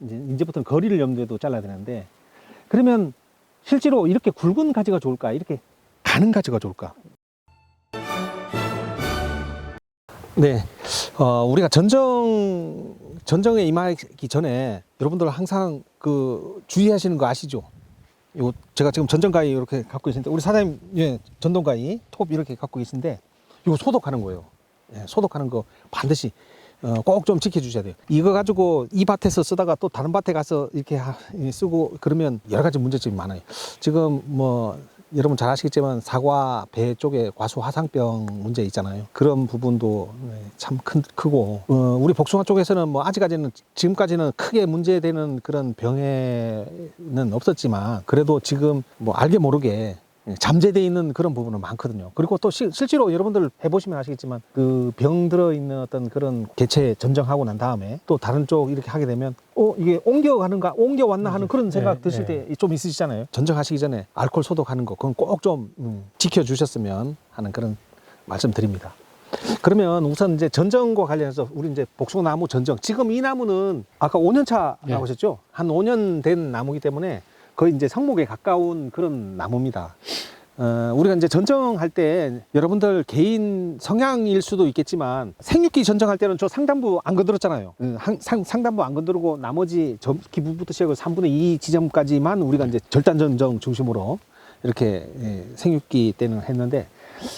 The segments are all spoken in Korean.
이제 이제부터는 거리를 염두에 도 잘라야 되는데 그러면 실제로 이렇게 굵은 가지가 좋을까? 이렇게 가는 가지가 좋을까? 네, 어, 우리가 전정 전정에 임하기 전에 여러분들 항상 그 주의하시는 거 아시죠? 요 제가 지금 전정가위 이렇게 갖고 계신데 우리 사장님 예 전동가위 톱 이렇게 갖고 계신데 이거 소독하는 거예요. 예, 소독하는 거 반드시 어, 꼭 좀 지켜주셔야 돼요. 이거 가지고 이 밭에서 쓰다가 또 다른 밭에 가서 이렇게 쓰고 그러면 여러 가지 문제점이 많아요. 지금 뭐 여러분 잘 아시겠지만 사과, 배 쪽에 과수 화상병 문제 있잖아요. 그런 부분도 네, 참 큰, 크고 어, 우리 복숭아 쪽에서는 뭐 아직까지는 지금까지는 크게 문제되는 그런 병에는 없었지만 그래도 지금 뭐 알게 모르게 잠재돼 있는 그런 부분은 많거든요. 그리고 또 시- 실제로 여러분들 해보시면 아시겠지만 그 병 들어 있는 어떤 그런 개체 전정하고 난 다음에 또 다른 쪽 이렇게 하게 되면 어 이게 옮겨가는가 옮겨왔나 하는 그런 생각 네, 드실 네. 때좀 있으시잖아요. 전정하시기 전에 알코올 소독하는 거 그건 꼭좀 지켜주셨으면 하는 그런 말씀드립니다. 그러면 우선 이제 전정과 관련해서 우리 이제 복숭아나무 전정 지금 이 나무는 아까 5년 차라고 네. 하셨죠? 한 5년 된 나무이기 때문에 거의 이제 성목에 가까운 그런 나무입니다. 어, 우리가 이제 전정할 때 여러분들 개인 성향일 수도 있겠지만 생육기 전정할 때는 저 상단부 안 건드렸잖아요. 음, 한- 상, 상단부 안 건드리고 나머지 저 기부부터 시작해서 3분의 2 지점까지만 우리가 이제 절단 전정 중심으로 이렇게 예, 생육기 때는 했는데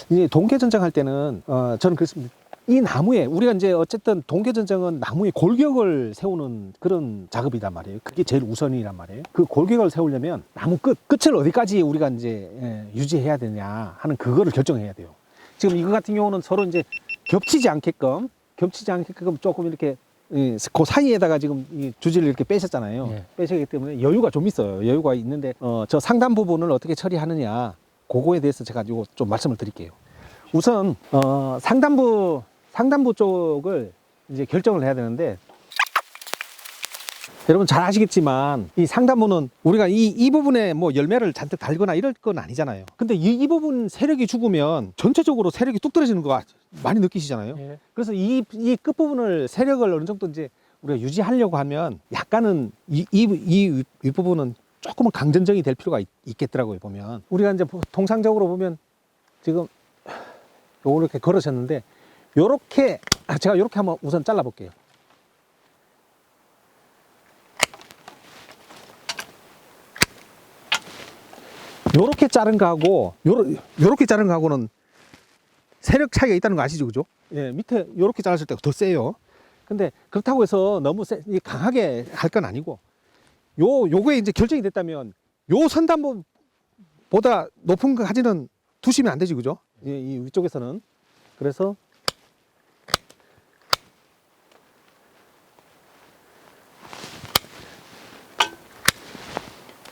이제 동계 전정할 때는 어, 저는 그렇습니다. 이 나무에 우리가 이제 어쨌든 동계 전정은 나무에 골격을 세우는 그런 작업이란 말이에요. 그게 제일 우선이란 말이에요. 그 골격을 세우려면 나무 끝 끝을 어디까지 우리가 이제 예, 유지해야 되냐 하는 그거를 결정해야 돼요. 지금 이거 같은 경우는 서로 이제 겹치지 않게끔 겹치지 않게끔 조금 이렇게 예, 그 사이에다가 지금 이 주지를 이렇게 빼셨잖아요. 예. 빼셨기 때문에 여유가 좀 있어요. 여유가 있는데 어, 저 상단 부분을 어떻게 처리하느냐 그거에 대해서 제가 요거 좀 말씀을 드릴게요. 우선 어, 상단부 상단부 쪽을 이제 결정을 해야 되는데 여러분 잘 아시겠지만 이 상단부는 우리가 이, 이 부분에 뭐 열매를 잔뜩 달거나 이럴 건 아니잖아요. 근데 이, 이 부분 세력이 죽으면 전체적으로 세력이 뚝 떨어지는 거 많이 느끼시잖아요. 예. 그래서 이, 이 끝부분을 세력을 어느 정도 이제 우리가 유지하려고 하면 약간은 이, 이, 이 윗- 윗부분은 조금은 강전정이 될 필요가 있, 겠더라고요 보면. 우리가 이제 보- 통상적으로 보면 지금 요거 이렇게 걸으셨는데 요렇게, 아, 제가 요렇게 한번 우선 잘라 볼게요. 요렇게 자른 거하고 요러, 요렇게 자른 거하고는 세력 차이가 있다는 거 아시죠, 그죠? 예, 밑에 요렇게 잘랐을 때가 더 세요. 근데 그렇다고 해서 너무 세, 이 강하게 할 건 아니고 요 요거에 이제 결정이 됐다면 요 선단보다 높은 가지는 두시면 안 되지, 그죠? 이, 이 위쪽에서는 그래서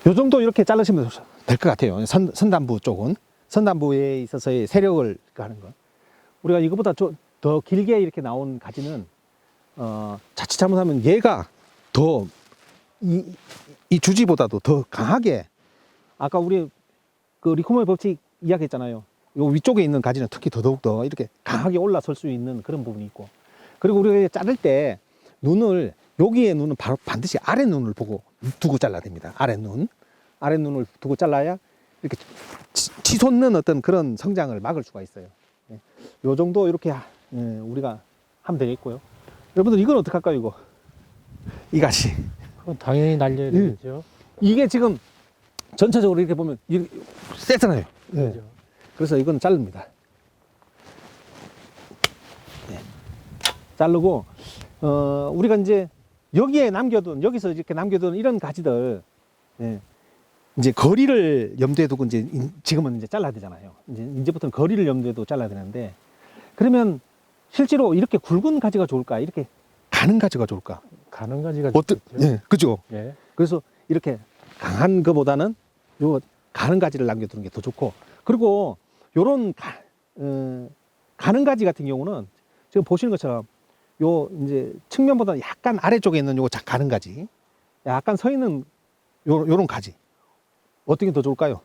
요 정도 이렇게 자르시면 될 것 같아요. 선, 선단부 쪽은. 선단부에 있어서의 세력을 하는 거. 우리가 이거보다 좀 더 길게 이렇게 나온 가지는, 어, 자칫 잘못하면 얘가 더, 이, 이 주지보다도 더 강하게, 아까 우리 그 리코머의 법칙 이야기 했잖아요. 요 위쪽에 있는 가지는 특히 더더욱 더 이렇게 강하게 올라설 수 있는 그런 부분이 있고. 그리고 우리가 자를 때 눈을, 여기에 눈은 바로 반드시 아래 눈을 보고 두고 잘라야 됩니다. 아래 눈. 아래 눈을 두고 잘라야 이렇게 치- 치솟는 어떤 그런 성장을 막을 수가 있어요. 예. 요 정도 이렇게 하- 예, 우리가 하면 되겠고요. 여러분들 이건 어떻게 할까요, 이거? 이 가시. 그건 당연히 날려야 예. 되겠죠. 이게 지금 전체적으로 이렇게 보면 이렇게 세잖아요. 예. 그죠? 그래서 이건 자릅니다. 네. 자르고 어, 우리가 이제 여기에 남겨둔 여기서 이렇게 남겨둔 이런 가지들 예. 이제 거리를 염두에 두고 이제 인- 지금은 이제 잘라야 되잖아요. 이제 이제부터는 거리를 염두에 두고 잘라야 되는데 그러면 실제로 이렇게 굵은 가지가 좋을까? 이렇게 가는 가지가 좋을까? 가는 가지가 어떤. 예, 그죠? 예. 그래서 이렇게 강한 것보다는 요 가는 가지를 남겨두는 게 더 좋고 그리고 요런 가, 어, 가는 가지 같은 경우는 지금 보시는 것처럼 요 이제 측면보다 약간 아래쪽에 있는 요 자- 가는 가지 약간 서 있는 요, 요런 가지 어떻게 더 좋을까요?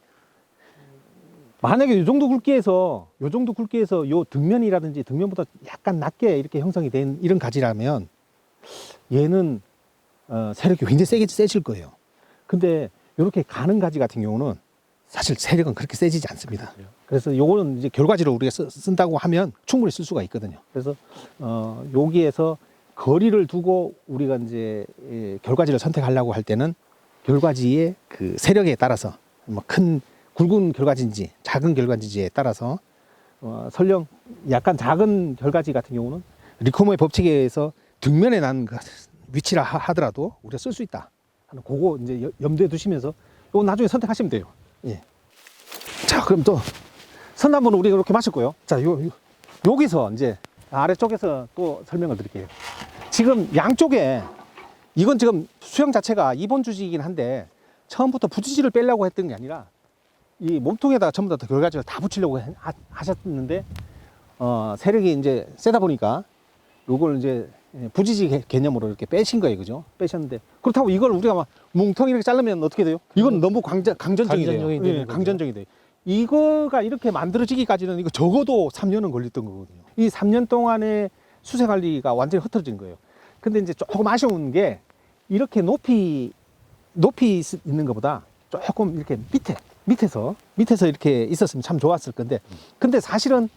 만약에 요 정도 굵기에서 요 정도 굵기에서 요 등면이라든지 등면보다 약간 낮게 이렇게 형성이 된 이런 가지라면 얘는 어, 세력이 굉장히 세게 세질 거예요. 근데 이렇게 가는 가지 같은 경우는 사실 세력은 그렇게 세지지 않습니다. 그래서 요거는 이제 결과지를 우리가 쓰, 쓴다고 하면 충분히 쓸 수가 있거든요. 그래서 어, 여기에서 거리를 두고 우리가 이제 예, 결과지를 선택하려고 할 때는 결과지의 그 세력에 따라서 뭐 큰 굵은 결과지인지 작은 결과지에 따라서 어, 설령 약간 작은 결과지 같은 경우는 리코머의 법칙에 의해서 뒷면에 난그 위치라 하- 하더라도 우리가 쓸 수 있다 하는 그거 이제 여- 염두에 두시면서 이거 나중에 선택하시면 돼요. 예. 자, 그럼 또 선단분은 우리가 이렇게 마셨고요. 자, 요, 요 여기서 이제 아래쪽에서 또 설명을 드릴게요. 지금 양쪽에 이건 지금 수영 자체가 이본 주지이긴 한데 처음부터 부지지를 빼려고 했던 게 아니라 이 몸통에다가 전부 다 결과지를 다 붙이려고 하셨는데 어, 세력이 이제 세다 보니까 요걸 이제 부지지 개- 개념으로 이렇게 빼신 거예요, 그죠? 빼셨는데 그렇다고 이걸 우리가 막 뭉텅이 이렇게 자르면 어떻게 돼요? 이건 너무 강전, 강전적이 돼요. 강전적이 예, 되는 거죠. 강전적이 돼요. 이거가 이렇게 만들어지기까지는 이거 적어도 3년은 걸렸던 거거든요. 이 3년 동안에 수세 관리가 완전히 흐트러진 거예요. 근데 이제 조금 아쉬운 게 이렇게 높이 높이 있- 있는 것보다 조금 이렇게 밑에 밑에서 밑에서 이렇게 있었으면 참 좋았을 건데 근데 사실은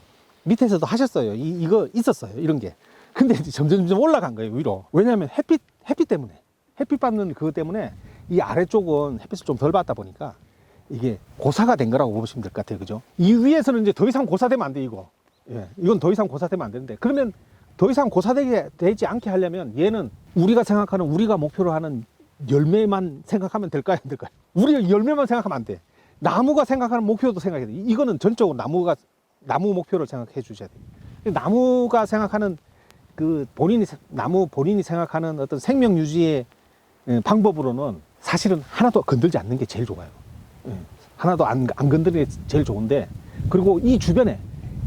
밑에서도 하셨어요. 이, 이거 있었어요. 이런 게. 근데 이제 점점 점점 올라간 거예요, 위로. 왜냐하면 햇빛 햇빛 때문에 햇빛 받는 그것 때문에 이 아래쪽은 햇빛을 좀 덜 받다 보니까 이게 고사가 된 거라고 보시면 될 것 같아요. 그죠? 이 위에서는 이제 더 이상 고사되면 안 돼, 이거. 예. 이건 더 이상 고사되면 안 되는데. 그러면 더 이상 고사되게 되지 않게 하려면 얘는 우리가 생각하는 우리가 목표로 하는 열매만 생각하면 될까요? 안 될까요? 우리가 열매만 생각하면 안 돼. 나무가 생각하는 목표도 생각해야 돼. 이거는 전적으로 나무가 나무 목표를 생각해 주셔야 돼요. 나무가 생각하는 그 본인이 세- 나무 본인이 생각하는 어떤 생명 유지의 예, 방법으로는 사실은 하나도 건들지 않는 게 제일 좋아요. 예, 하나도 안, 안 건드리는 게 제일 좋은데 그리고 이 주변에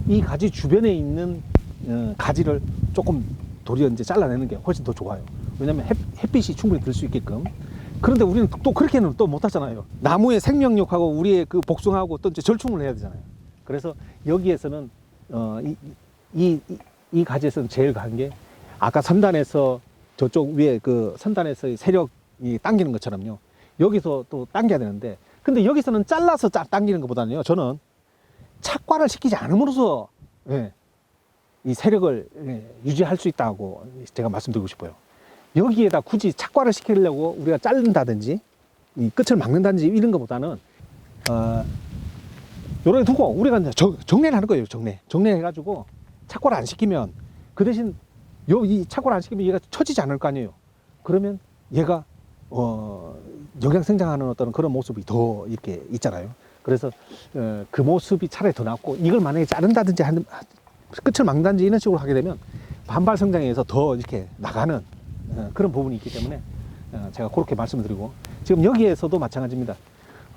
이 가지 주변에 있는 어, 가지를 조금 도리어 이제 잘라내는 게 훨씬 더 좋아요. 왜냐하면 햇, 햇빛이 충분히 들 수 있게끔. 그런데 우리는 또 그렇게는 또 못하잖아요. 나무의 생명력하고 우리의 그 복숭아하고 또 이제 절충을 해야 되잖아요. 그래서 여기에서는 어, 이, 이, 이, 이 가지에서는 제일 강한 게 아까 선단에서 저쪽 위에 그 선단에서 세력이 당기는 것처럼요. 여기서 또 당겨야 되는데 근데 여기서는 잘라서 짜- 당기는 것보다는요. 저는 착과를 시키지 않음으로써 예, 이 세력을 예, 유지할 수 있다고 제가 말씀드리고 싶어요. 여기에다 굳이 착과를 시키려고 우리가 자른다든지 이 끝을 막는다든지 이런 것보다는 어, 요렇게 두고 우리가 정, 정리를 하는 거예요. 정리. 정리해가지고 착과를 안 시키면 그 대신 요 이 착과를 안 시키면 얘가 처지지 않을 거 아니에요. 그러면 얘가 어, 영양 생장하는 어떤 그런 모습이 더 이렇게 있잖아요. 그래서 어, 그 모습이 차라리 더 낫고 이걸 만약에 자른다든지 하는 끝을 막는다든지 이런 식으로 하게 되면 반발 성장에 의해서 더 이렇게 나가는 어, 그런 부분이 있기 때문에 어, 제가 그렇게 말씀을 드리고 지금 여기에서도 마찬가지입니다.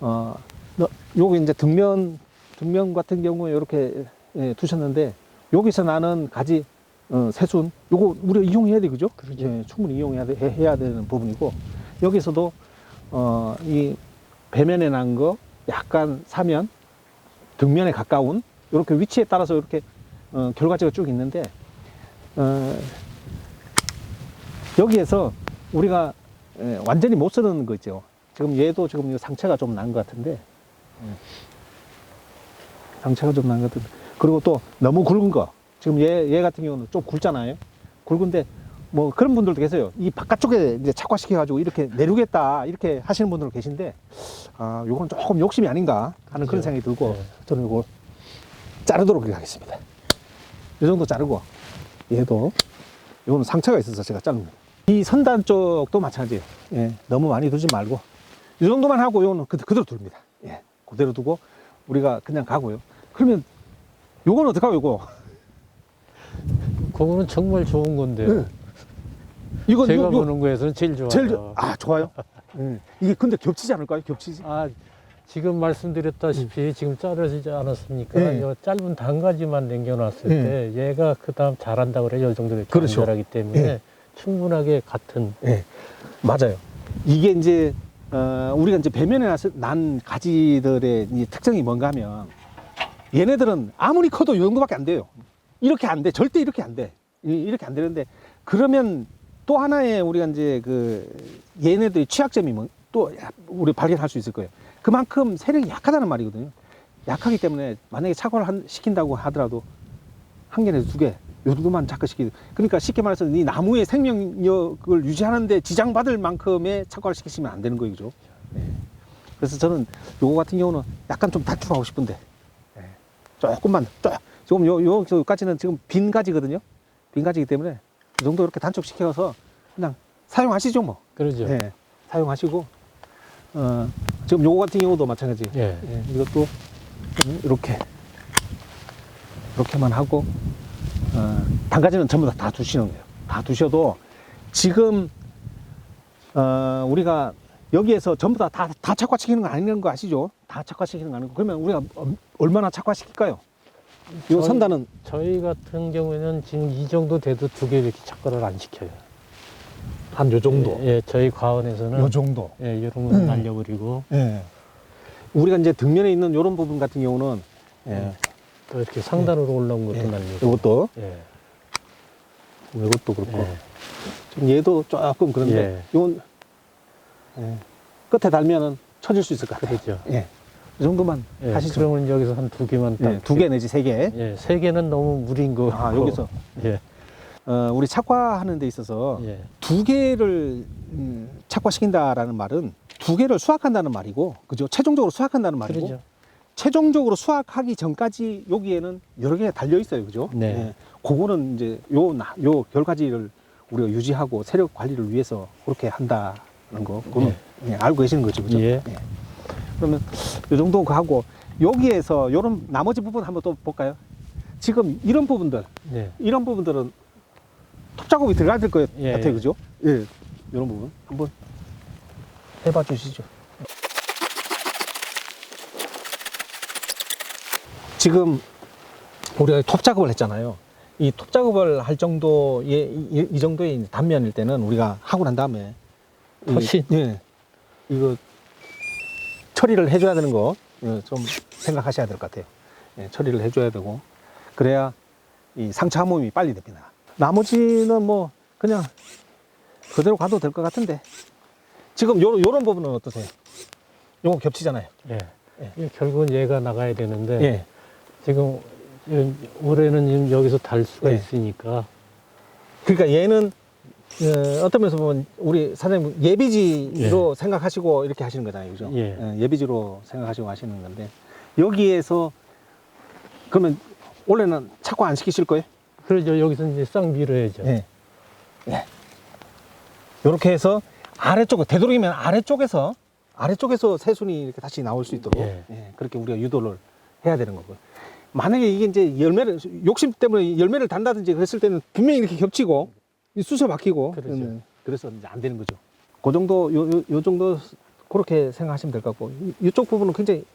어, 너- 요거 이제 등면 등면 같은 경우에 이렇게 예, 두셨는데 여기서 나는 가지 어, 새순 요거 우리가 이용해야 돼 그죠? 그러죠. 예, 충분히 이용해야 돼, 해- 해야 되는 부분이고 여기서도 어, 이 배면에 난 거 약간 사면 등면에 가까운 이렇게 위치에 따라서 이렇게 어, 결과지가 쭉 있는데 어, 여기에서 우리가 예, 완전히 못 쓰는 거 있죠. 지금 얘도 지금 이 상처가 좀 난 것 같은데 예. 상처가 좀 난 것 같은데 그리고 또 너무 굵은 거 지금 얘, 얘 같은 경우는 좀 굵잖아요. 굵은데 뭐 그런 분들도 계세요. 이 바깥쪽에 이제 착화시켜가지고 이렇게 내리겠다 이렇게 하시는 분들 계신데 아 요건 조금 욕심이 아닌가 하는 그런. 생각이 들고 네. 저는 이거 자르도록 하겠습니다. 이 정도 자르고 얘도 이거는 상처가 있어서 제가 자릅니다. 이 선단 쪽도 마찬가지예요. 예, 너무 많이 두지 말고 이 정도만 하고 이거는 그, 그대로 둡니다. 예, 그대로 두고 우리가 그냥 가고요. 그러면 요건 어떡하고 요거 그거는 정말 좋은 건데. 네. 이건 제가 요, 요, 보는 거에서는 제일 좋아요. 제일 좋- 아 좋아요. 예. 이게 근데 겹치지 않을까요? 겹치지? 아, 지금 말씀드렸다시피 지금 자르지 않았습니까? 네. 요 짧은 단가지만 남겨놨을 네. 때 얘가 그 다음 잘한다 그래요. 이 정도 이렇게 그렇죠. 자라기 때문에 네. 충분하게 같은 예, 맞아요. 이게 이제 어, 우리가 이제 배면에 나서- 난 가지들의 이 특징이 뭔가 하면 얘네들은 아무리 커도 이 정도밖에 안 돼요. 이렇게 안 돼. 절대 이렇게 안 돼. 이- 이렇게 안 되는데 그러면 또 하나의 우리가 이제 그 얘네들의 취약점이 뭐 또 우리 발견할 수 있을 거예요. 그만큼 세력이 약하다는 말이거든요. 약하기 때문에 만약에 착화를 한- 시킨다고 하더라도 한개 내지 두 개, 요 정도만 착화시키. 그러니까 쉽게 말해서 이 나무의 생명력을 유지하는데 지장받을 만큼의 착화를 시키시면 안 되는 그죠? 네. 그래서 저는 요거 같은 경우는 약간 좀 단축하고 싶은데, 네. 조금만, 쪼 지금 요, 요, 요까지는 지금 빈 가지거든요. 빈 가지기 때문에 이 정도 이렇게 단축시켜서 그냥 사용하시죠, 뭐. 그러죠. 네. 사용하시고, 어, 지금 요거 같은 경우도 마찬가지. 예. 예, 이것도 이렇게 이렇게만 하고 어, 단가지는 전부 다, 다 두시는 거예요. 다 두셔도 지금 어, 우리가 여기에서 전부 다, 다, 다 착화시키는 거 아니는 거 아시죠? 다 착화시키는 거 아니고 그러면 우리가 엄- 얼마나 착화시킬까요? 요 저희- 선단은 저희 같은 경우에는 지금 이 정도 돼도 두 개 이렇게 착과를 안 시켜요. 한 요 정도. 예, 예, 저희 과원에서는 요 정도. 예, 이런 거 음. 날려버리고 예. 우리가 이제 등면에 있는 이런 부분 같은 경우는 예, 또 이렇게 상단으로 올라온 것도 예. 날리고. 이것도 예. 이것도 그렇고 예. 좀 얘도 조금 그런데 예. 요건 예, 끝에 달면은 쳐질 수 있을 것 같아요. 그렇죠. 예. 이 정도만 예, 하시죠. 그러면 여기서 한 두 개만 딱. 예, 두개 내지 세 개. 예, 세 개는 너무 무리인 거. 아, 여기서 예, 어, 우리 착화하는 데 있어서 예. 두 개를 음, 착화시킨다라는 말은 두 개를 수확한다는 말이고, 그죠? 최종적으로 수확한다는 말이고, 그러죠. 최종적으로 수확하기 전까지 여기에는 여러 개가 달려 있어요, 그죠? 네. 예. 그거는 이제 요, 나- 요 결과지를 우리가 유지하고 세력 관리를 위해서 그렇게 한다는 거, 그거는 예, 알고 계시는 거죠, 그죠? 예. 그러면 요 정도 하고 여기에서 요런 나머지 부분 한번 또 볼까요? 지금 이런 부분들, 예. 이런 부분들은 톱 작업이 들어가야 될 것 예, 같아요, 예. 그죠? 예, 이런 부분 한번 해봐 주시죠. 지금 우리가 톱 작업을 했잖아요. 이 톱 작업을 할 정도의 이, 이 정도의 단면일 때는 우리가 하고 난 다음에 이- 훨씬. 예, 이거 처리를 해줘야 되는 거 좀 생각하셔야 될 것 같아요. 예, 처리를 해줘야 되고 그래야 이 상처 함몰이 빨리 됩니다. 나머지는 뭐 그냥 그대로 가도 될 것 같은데 지금 요, 요런 부분은 어떠세요? 요거 겹치잖아요. 예. 예. 이 결국은 얘가 나가야 되는데 예. 지금 이- 올해는 지금 여기서 달 수가 예. 있으니까 그러니까 얘는 어, 어떤 면에서 보면 우리 사장님 예비지로 생각하시고 이렇게 하시는 거잖아요, 그죠? 예. 비지로 생각하시고 하시는 건데 여기에서 그러면 원래는 착화 안 시키실 거예요? 그러죠. 여기서 이제 싹 밀어야죠. 예. 예. 이렇게 해서 아래쪽 되도록이면 아래쪽에서 아래쪽에서 새순이 이렇게 다시 나올 수 있도록 예. 예, 그렇게 우리가 유도를 해야 되는 거고. 만약에 이게 이제 열매를 욕심 때문에 열매를 단다든지 그랬을 때는 분명히 이렇게 겹치고 이 쑤셔 박히고 그렇죠. 음, 그래서 이제 안 되는 거죠. 그 정도 요, 요, 요 정도 그렇게 생각하시면 될 것 같고 이- 이쪽 부분은 굉장히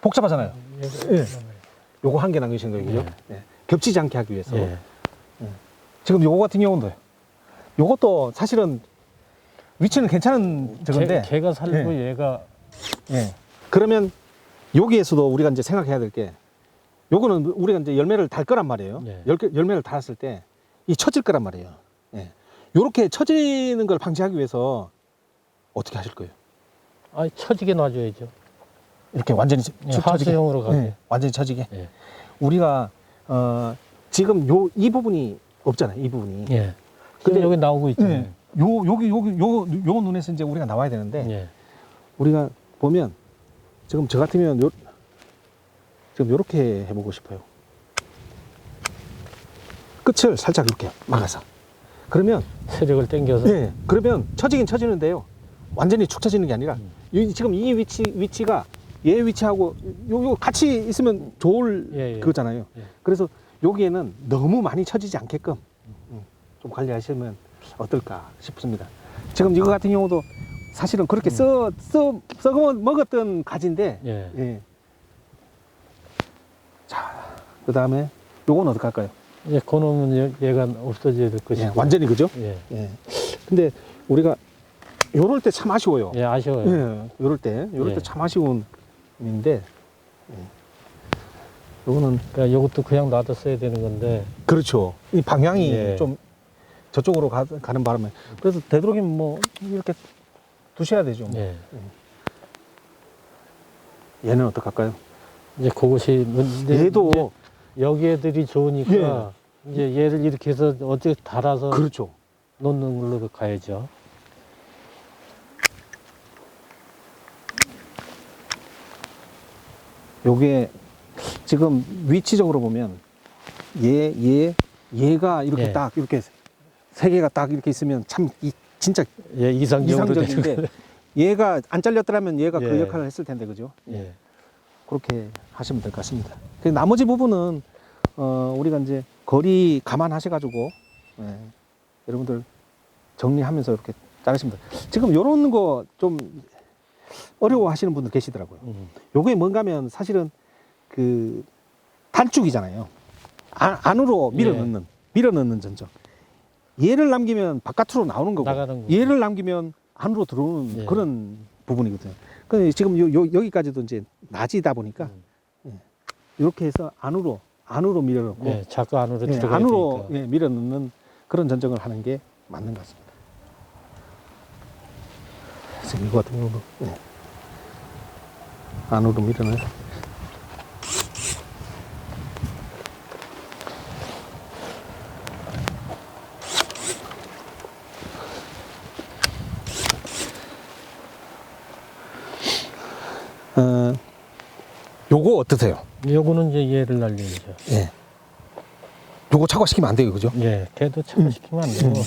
복잡하잖아요. 예. 예. 요거 한 개 남기신 거예요, 그죠? 예. 겹치지 않게 하기 위해서. 예. 지금 요거 같은 경우도 요것도 사실은 위치는 괜찮은 저건데 개, 가 살고 얘가 예. 그러면 여기에서도 우리가 이제 생각해야 될 게 요거는 우리가 이제 열매를 달 거란 말이에요 예. 열, 열매를 달았을 때 이 처질 거란 말이에요 예. 요렇게 처지는 걸 방지하기 위해서 어떻게 하실 거예요 아 처지게 놔줘야죠. 이렇게 완전히 처- 예, 처지게 하수형으로 가게. 예, 완전히 처지게 예. 우리가 어, 지금 요 이 부분이 없잖아요 이 부분이 예. 근데- 근데 여기 나오고 있잖아요. 예. 요 여기 여기 요, 요 눈에서 이제 우리가 나와야 되는데 예. 우리가 보면 지금 저 같으면 요, 지금 요렇게 해보고 싶어요. 끝을 살짝 이렇게 막아서. 그러면, 세력을 당겨서 예, 그러면 처지긴 처지는데요. 완전히 축 처지는 게 아니라, 음. 이, 지금 이 위치, 위치가 얘 위치하고 요, 요 같이 있으면 좋을 예, 예. 그거잖아요. 예. 그래서 여기에는 너무 많이 처지지 않게끔 음, 좀 관리하시면 어떨까 싶습니다. 지금 이거 같은 경우도 사실은 그렇게 써, 써, 썩어 먹었던 가지인데, 예. 예. 자, 그 다음에 요건 어떻게 할까요? 예, 그놈은 얘- 얘가 없어져야 될 것이고. 예, 완전히 그죠? 예. 예. 근데 우리가 요럴 때 참 아쉬워요. 예, 아쉬워요. 예, 요럴 때, 요럴 예. 때 참 아쉬운 일인데, 예. 요거는 그러니까 이것도 그냥 놔뒀어야 되는 건데 그렇죠. 이 방향이 예. 좀 저쪽으로 가, 가는 바람에 그래서 되도록이면 뭐 이렇게 두셔야 되죠. 뭐. 예. 얘는 어떡할까요? 이제 그것이 문제- 얘도 이제 여기 애들이 좋으니까 이제 얘를 이렇게 해서 어떻게 달아서 그렇죠. 놓는 걸로 가야죠. 요게 지금 위치적으로 보면 얘, 얘, 얘가 이렇게 예. 딱 이렇게 세 개가 딱 이렇게 있으면 참 이, 진짜 예, 이상적으로 이상적인데 얘가 안 잘렸더라면 얘가 그 예. 역할을 했을 텐데 그죠? 거. 예. 그렇게 하시면 될 것 같습니다. 그 나머지 부분은 어, 우리가 이제 거리 감안하셔가지고 예, 여러분들 정리하면서 이렇게 돼요. 지금 요런 거 좀 어려워하시는 분들 계시더라고요. 음. 요게 뭔가면 사실은 그 단축이잖아요. 안, 안으로 밀어 예. 넣는 밀어 넣는 전적. 얘를 남기면 바깥으로 나오는 거고 나가는 거고. 얘를 남기면 안으로 들어오는 예. 그런 부분이거든요. 근데 지금 요, 요, 여기까지도 이제 낮이다 보니까 음. 이렇게 해서 안으로 안으로 밀어 넣고 예, 자꾸 안으로 예, 들어가야 안으로. 예, 밀어 넣는 그런 전적을 하는 게 맞는 것 같습니다. 지금 이거 같은 경우도 예. 안으로 밀어 넣어. 어, 요거 어떠세요? 요거는 이제 얘를 날리죠. 예. 요거 차과시키면 안 돼요, 그죠? 예, 걔도 참시키면 안 되고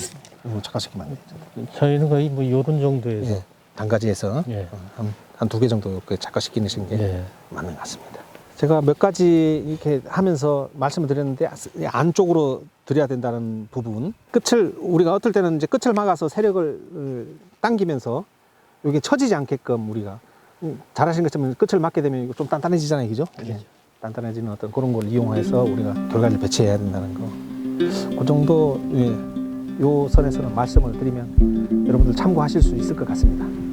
요거 차과시키면 안 돼요. 저희는 거의 뭐 요런 정도에서 예. 단가지에서 예. 한한두 개 정도 이렇게 착화시키는 게 예. 맞는 것 같습니다. 제가 몇 가지 이렇게 하면서 말씀을 드렸는데 이 안쪽으로 드려야 된다는 부분 끝을 우리가 어떨 때는 이제 끝을 막아서 세력을 어, 당기면서 이게 처지지 않게끔 우리가 음, 잘하신 것처럼 끝을 막게 되면 이거 좀 단단해지잖아요, 그죠? 예. 단단해지는 어떤 그런 걸 이용해서 우리가 결과를 배치해야 된다는 거. 그 정도 예, 요 선에서는 말씀을 드리면 여러분들 참고하실 수 있을 것 같습니다. 예.